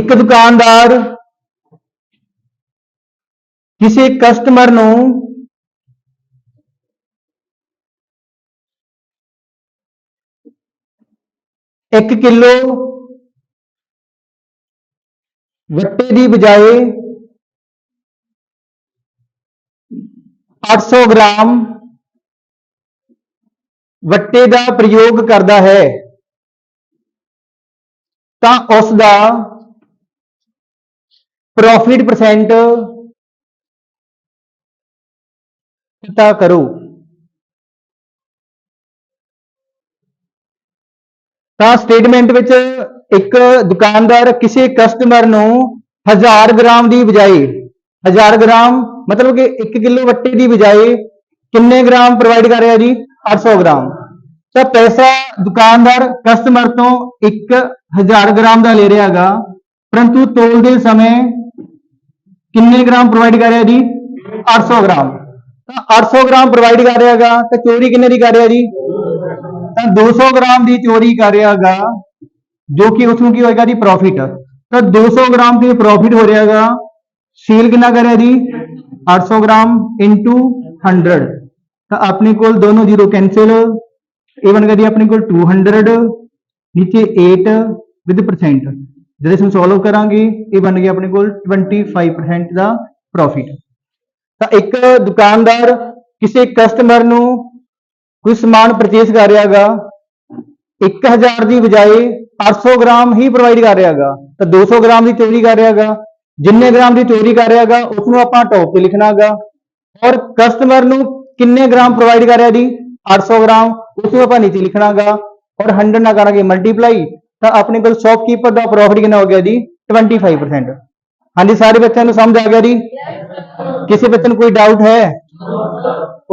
ਇੱਕ ਦੁਕਾਨਦਾਰ ਕਿਸੇ ਕਸਟਮਰ ਨੂੰ ਇੱਕ ਕਿਲੋ ਵੱਟੇ ਦੀ ਬਜਾਏ 800 ਗ੍ਰਾਮ ਵੱਟੇ ਦਾ ਪ੍ਰਯੋਗ ਕਰਦਾ ਹੈ, ਤਾਂ ਉਸ ਦਾ ਪ੍ਰੋਫਿਟ ਪਰਸੈਂਟ ਪਤਾ ਕਰੋ। ਤਾਂ ਸਟੇਟਮੈਂਟ ਵਿੱਚ ਇੱਕ ਦੁਕਾਨਦਾਰ ਕਿਸੇ ਕਸਟਮਰ ਨੂੰ 1000 ਗ੍ਰਾਮ ਦੀ ਬਜਾਏ 1000 ਗ੍ਰਾਮ ਮਤਲਬ ਕਿ 1 ਕਿਲੋ ਵੱਟੇ ਦੀ ਬਜਾਏ ਕਿੰਨੇ ਗ੍ਰਾਮ ਪ੍ਰੋਵਾਈਡ ਕਰ ਰਿਹਾ ਜੀ? 800 ਗ੍ਰਾਮ। ਤਾਂ ਪੈਸਾ ਦੁਕਾਨਦਾਰ ਕਸਟਮਰ ਤੋਂ 1000 ਗ੍ਰਾਮ ਦਾ ਲੈ ਰਿਹਾ ਹੈਗਾ, ਪਰੰਤੂ ਤੋਲਦੇ ਸਮੇਂ ਕਿੰਨੇ ਗ੍ਰਾਮ ਪ੍ਰੋਵਾਈਡ ਕਰ ਰਿਹਾ ਜੀ 800 ਗ੍ਰਾਮ ਤਾਂ 800 ਗ੍ਰਾਮ ਪ੍ਰੋਵਾਈਡ ਕਰ ਰਿਹਾ ਹੈਗਾ ਤਾਂ ਚੋਰੀ ਕਿੰਨੇ ਦੀ ਕਰ ਰਿਹਾ ਜੀ ਤਾਂ 200 ਗ੍ਰਾਮ ਦੀ ਚੋਰੀ ਕਰ ਰਿਹਾ ਹੈਗਾ ਜੋ ਕਿ ਉਸ ਨੂੰ ਕੀ ਹੋਏਗਾ ਜੀ ਪ੍ਰੋਫਿਟ ਤਾਂ 200 ਗ੍ਰਾਮ ਦੀ ਪ੍ਰੋਫਿਟ ਹੋ ਰਿਹਾ ਹੈਗਾ ਸੇਲ ਕਿੰਨਾ ਕਰ ਰਿਹਾ ਜੀ 800 ਗ੍ਰਾਮ into 100 ਤਾਂ ਆਪਣੇ ਕੋਲ ਦੋਨੋਂ ਜ਼ੀਰੋ ਕੈਨਸਲ ਇਹ ਬਣ ਗਿਆ ਜੀ ਆਪਣੇ ਕੋਲ 200 ਨੀਚੇ 8 ਵਿਦ ਪਰਸੈਂਟ ਜਦੋਂ ਇਸ ਨੂੰ ਸੋਲਵ ਕਰਾਂਗੇ, ਇਹ ਬਣ ਗਿਆ ਆਪਣੇ ਕੋਲ 25% ਦਾ ਪ੍ਰੋਫਿਟ ਤਾਂ ਇੱਕ ਦੁਕਾਨਦਾਰ ਕਿਸੇ ਕਸਟਮਰ ਨੂੰ ਕੋਈ ਸਮਾਨ ਪਰਚੇਸ ਕਰ ਰਿਹਾ ਹੈਗਾ 1000 ਦੀ ਬਜਾਏ 800 ਗ੍ਰਾਮ ਹੀ ਪ੍ਰੋਵਾਈਡ ਕਰ ਰਿਹਾ ਹੈਗਾ ਤਾਂ 200 ਗ੍ਰਾਮ ਦੀ ਚੋਰੀ ਕਰ ਰਿਹਾ ਹੈਗਾ ਜਿੰਨੇ ਗ੍ਰਾਮ ਦੀ ਚੋਰੀ ਕਰ ਰਿਹਾ ਹੈਗਾ ਉਸ ਨੂੰ ਆਪਾਂ ਟੌਪ ਤੇ ਲਿਖਣਾ ਹੈਗਾ ਔਰ ਕਸਟਮਰ ਨੂੰ ਕਿੰਨੇ ਗ੍ਰਾਮ ਪ੍ਰੋਵਾਈਡ ਕਰ ਰਿਹਾ ਜੀ? 800 ਗ੍ਰਾਮ ਉਸ ਨੂੰ ਆਪਾਂ ਨੀਚੇ ਲਿਖਣਾ ਹੈਗਾ ਔਰ 100 ਨਾਲ ਕਰਾਂਗੇ ਮਲਟੀਪਲਾਈ ਤਾਂ ਆਪਣੇ ਕੋਲ ਸ਼ੌਪਕੀਪਰ ਦਾ ਪ੍ਰੋਫਿਟ ਕਿੰਨਾ ਹੋ ਗਿਆ ਜੀ? 25% ਹਾਂਜੀ, ਸਾਰੇ ਬੱਚਿਆਂ ਨੂੰ ਸਮਝ ਆ ਗਿਆ ਜੀ? ਕਿਸੇ ਬੱਚੇ ਨੂੰ ਕੋਈ ਡਾਊਟ ਹੈ?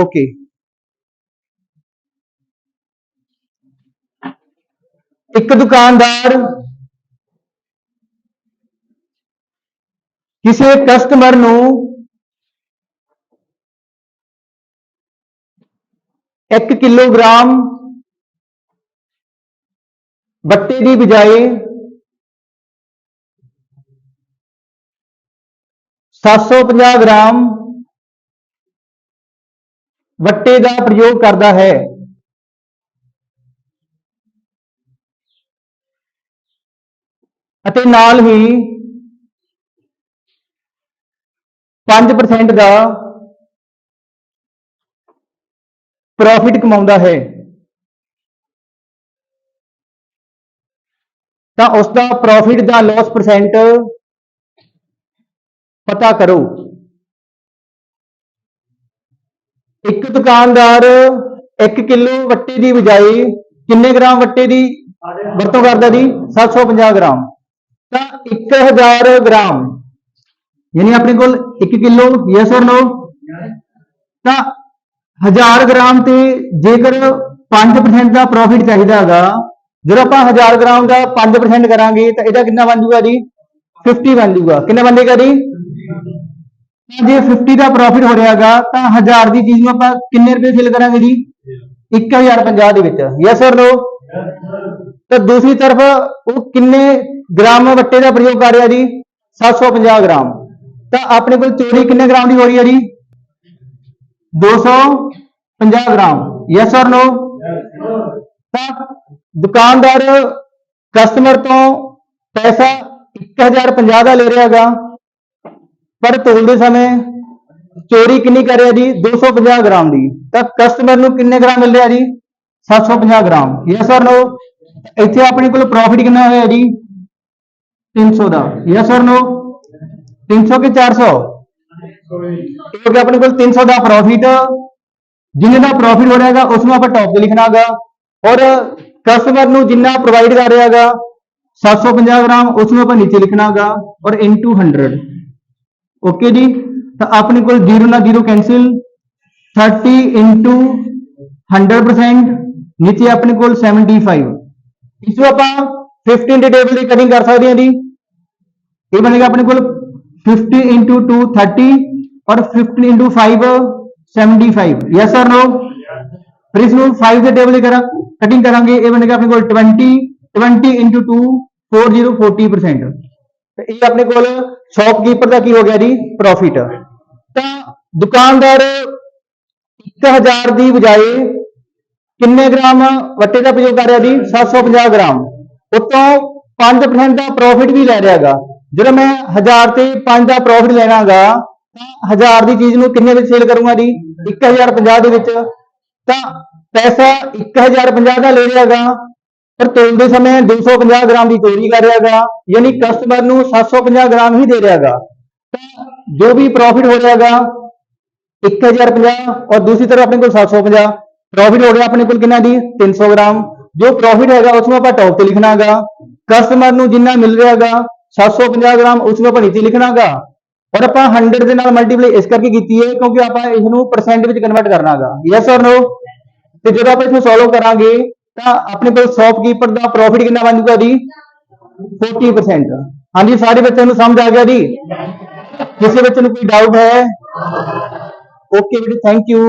ਓਕੇ ਇੱਕ ਦੁਕਾਨਦਾਰ ਕਿਸੇ ਕਸਟਮਰ ਨੂੰ ਇੱਕ ਕਿਲੋਗ੍ਰਾਮ ਬੱਟੇ ਦੀ ਬਜਾਏ 750 ਗ੍ਰਾਮ ਵੱਟੇ ਦਾ ਪ੍ਰਯੋਗ ਕਰਦਾ ਹੈ। ਅਤੇ ਨਾਲ ਹੀ 5% ਦਾ ਪ੍ਰੋਫਿਟ ਕਮਾਉਂਦਾ ਹੈ। ਤਾਂ ਉਸ ਦਾ ਪ੍ਰੋਫਿਟ ਦਾ ਲਾਸ ਪਰਸੈਂਟ ਪਤਾ ਕਰੋ। ਇੱਕ ਦੁਕਾਨਦਾਰ 1 ਕਿਲੋ ਵੱਟੇ ਦੀ ਬਜਾਏ ਕਿੰਨੇ ਗ੍ਰਾਮ ਵੱਟੇ ਦੀ ਵਰਤੋਂ ਕਰਦਾ ਜੀ? 750 ਗ੍ਰਾਮ। ਤਾਂ 1000 ਗ੍ਰਾਮ, ਯਾਨੀ ਆਪਣੇ ਕੋਲ 1 ਕਿਲੋ, ਯੈਸ অর ਨੋ? ਤਾਂ 1000 ਗ੍ਰਾਮ ਤੇ ਜੇਕਰ 5% ਦਾ ਪ੍ਰੋਫਿਟ ਚਾਹੀਦਾ ਹੈਗਾ ਜਦੋਂ ਆਪਾਂ 1000 ਗ੍ਰਾਮ ਦਾ 5% ਕਰਾਂਗੇ ਤਾਂ ਇਹਦਾ ਕਿੰਨਾ ਬਣ ਜੂਗਾ ਜੀ 50 ਬਣ ਜੂਗਾ ਕਿੰਨਾ ਬਣੇਗਾ ਜੀ ਤਾਂ ਜੇ 50 ਦਾ ਪ੍ਰੋਫਿਟ ਹੋ ਰਿਹਾ ਹੈਗਾ ਤਾਂ 1000 ਦੀ ਚੀਜ਼ ਨੂੰ ਆਪਾਂ ਕਿੰਨੇ ਰੁਪਏ ਸੇਲ ਕਰਾਂਗੇ ਜੀ 1050 ਦੇ ਵਿੱਚ ਯੈਸ অর ਨੋ ਤਾਂ ਦੂਸਰੀ ਤਰਫ ਉਹ ਕਿੰਨੇ ਗ੍ਰਾਮ ਵੱਟੇ ਦਾ ਪ੍ਰਯੋਗ ਕਰ ਰਿਹਾ ਜੀ 750 ਗ੍ਰਾਮ ਤਾਂ ਆਪਣੇ ਕੋਲ ਚੋਰੀ ਕਿੰਨੇ ਗ੍ਰਾਮ ਦੀ ਹੋ ਰਹੀ ਹੈ ਜੀ 250 ਗ੍ਰਾਮ ਯੈਸ অর ਨੋ ਤਾਂ ਦੁਕਾਨਦਾਰ ਕਸਟਮਰ ਤੋਂ ਪੈਸਾ 1050 ਦਾ ਲੈ ਰਿਹਾ ਹੈਗਾ ਪਰ ਤੋਲਦੇ ਸਮੇਂ ਚੋਰੀ ਕਿੰਨੀ ਕਰ ਰਿਹਾ ਜੀ 250 ਗ੍ਰਾਮ ਦੀ ਤਾਂ ਕਸਟਮਰ ਨੂੰ ਕਿੰਨੇ ਗ੍ਰਾਮ ਮਿਲ ਰਿਹਾ ਜੀ 750 ਗ੍ਰਾਮ ਯੈਸ অর ਨੋ ਇੱਥੇ ਆਪਣੇ ਕੋਲ ਪ੍ਰੋਫਿਟ ਕਿੰਨਾ ਹੋਇਆ ਜੀ 300 ਦਾ ਯੈਸ অর ਨੋ 300 ਕਿ 400 ਕਿਉਂਕਿ ਆਪਣੇ ਕੋਲ 300 ਦਾ ਪ੍ਰੋਫਿਟ ਜਿੰਨੇ ਦਾ ਪ੍ਰੋਫਿਟ ਹੋ ਰਿਹਾ ਹੈਗਾ ਉਸ ਨੂੰ ਆਪਾਂ ਟੌਪ ਤੇ ਲਿਖਣਾ ਹੈਗਾ ਔਰ ਕਸਟਮਰ ਨੂੰ ਜਿੰਨਾ ਪ੍ਰੋਵਾਈਡ ਕਰ ਰਿਹਾ 750 ਗ੍ਰਾਮ ਉਸ ਨੂੰ ਆਪਾਂ ਨੀਚੇ ਲਿਖਣਾ ਔਰ ਇਨਟੂ 100 ਓਕੇ ਜੀ? ਤਾਂ ਆਪਣੇ ਕੋਲ 0 ਨਾਲ 0 ਕੈਨਸਲ 30 ਇਨਟੂ 100% ਨੀਚੇ ਆਪਣੇ ਕੋਲ 75 ਇਸ ਨੂੰ ਆਪਾਂ 15 ਦੇ ਟੇਬਲ ਦੀ ਕਟਿੰਗ ਕਰ ਸਕਦੇ ਹਾਂ ਜੀ। ਇਹ ਬਣੇਗਾ ਆਪਣੇ ਕੋਲ 50 into 2 30 और 15 into 5 75 yes or no? ਫਿਰ ਇਸ ਨੂੰ 5 ਦੇ ਟੇਬਲ ਦੀ ਕਰਾਂ ਕਟਿੰਗ ਕਰਾਂਗੇ, ਇਹ ਬਣੇਗਾ ਆਪਣੇ ਕੋਲ 20 20 into 2 40 40% ਤੇ ਇਹ ਆਪਣੇ ਕੋਲ ਸ਼ੌਪਕੀਪਰ ਦਾ ਕੀ ਹੋ ਗਿਆ ਜੀ? ਪ੍ਰੋਫਿਟ ਤਾਂ ਦੁਕਾਨਦਾਰ 1000 ਦੀ ਬਜਾਏ ਕਿੰਨੇ ਗ੍ਰਾਮ ਵੱਟੇ ਦਾ ਪ੍ਰਯੋਗ ਕਰ ਰਿਹਾ ਜੀ? 750 ਗ੍ਰਾਮ। ਉਤੋਂ 5% ਦਾ ਪ੍ਰੋਫਿਟ ਵੀ ਲੈ ਰਿਹਾਗਾ। ਜਦੋਂ ਮੈਂ 1000 ਤੇ 5 ਦਾ ਪ੍ਰੋਫਿਟ ਲੈਣਾਗਾ, ਤਾਂ 1000 ਦੀ ਚੀਜ਼ ਨੂੰ ਕਿੰਨੇ ਵਿੱਚ ਸੇਲ ਕਰੂੰਗਾ ਜੀ? 1050 ਦੇ ਵਿੱਚ। ਤਾਂ ਪੈਸਾ 1050 ਦਾ ਲੈ ਰਿਹਾਗਾ ਪਰ ਤੋਲਦੇ ਸਮੇਂ 250 ਗ੍ਰਾਮ ਦੀ ਚੋਰੀ ਕਰ ਰਿਹਾਗਾ ਯਾਨੀ ਕਸਟਮਰ ਨੂੰ 750 ਗ੍ਰਾਮ ਹੀ ਦੇ ਰਿਹਾਗਾ ਤਾਂ ਜੋ ਵੀ ਪ੍ਰੋਫਿਟ ਹੋ ਰਿਹਾਗਾ 1050 ਔਰ ਦੂਸਰੀ ਤਰਫ ਆਪਣੇ ਕੋਲ 750 ਪ੍ਰੋਫਿਟ ਹੋ ਗਿਆ ਆਪਣੇ ਕੋਲ ਕਿੰਨਾ ਦੀ? 300 ਗ੍ਰਾਮ। ਜੋ ਪ੍ਰੋਫਿਟ ਹੈਗਾ, ਉਸ ਨੂੰ ਆਪਾਂ ਟੌਪ ਤੇ ਲਿਖਣਾਗਾ ਕਸਟਮਰ ਨੂੰ ਜਿੰਨਾ ਮਿਲ ਰਿਹਾਗਾ 750 ਗ੍ਰਾਮ, ਉਸ ਨੂੰ ਆਪਾਂ ਨੀਚੇ ਲਿਖਣਾਗਾ ਔਰ ਆਪਾਂ 100 ਦੇ ਨਾਲ ਮਲਟੀਪਲਾਈ ਇਸ ਕਰਕੇ ਕੀਤੀ ਹੈ ਕਿਉਂਕਿ ਆਪਾਂ ਇਸ ਨੂੰ ਪਰਸੈਂਟ ਵਿੱਚ ਕਨਵਰਟ ਕਰਨਾ ਕਰਨਾਗਾ ਯੈਸ ਔਰ ਨੋ ਤੇ ਜਦੋਂ ਆਪਾਂ ਇਸ ਨੂੰ ਸੋਲਵ ਕਰਾਂਗੇ, ਤਾਂ ਆਪਣੇ ਕੋਲ ਸ਼ੌਪਕੀਪਰ ਦਾ ਪ੍ਰੋਫਿਟ ਕਿੰਨਾ ਬਣ ਜੂਗਾ ਜੀ? 40% ਹਾਂਜੀ, ਸਾਰੇ ਬੱਚਿਆਂ ਨੂੰ ਸਮਝ ਆ ਗਿਆ ਜੀ? ਕਿਸੇ ਬੱਚੇ ਨੂੰ ਕੋਈ ਡਾਊਟ ਹੈ? ਓਕੇ ਵੀਰੇ ਥੈਂਕ ਯੂ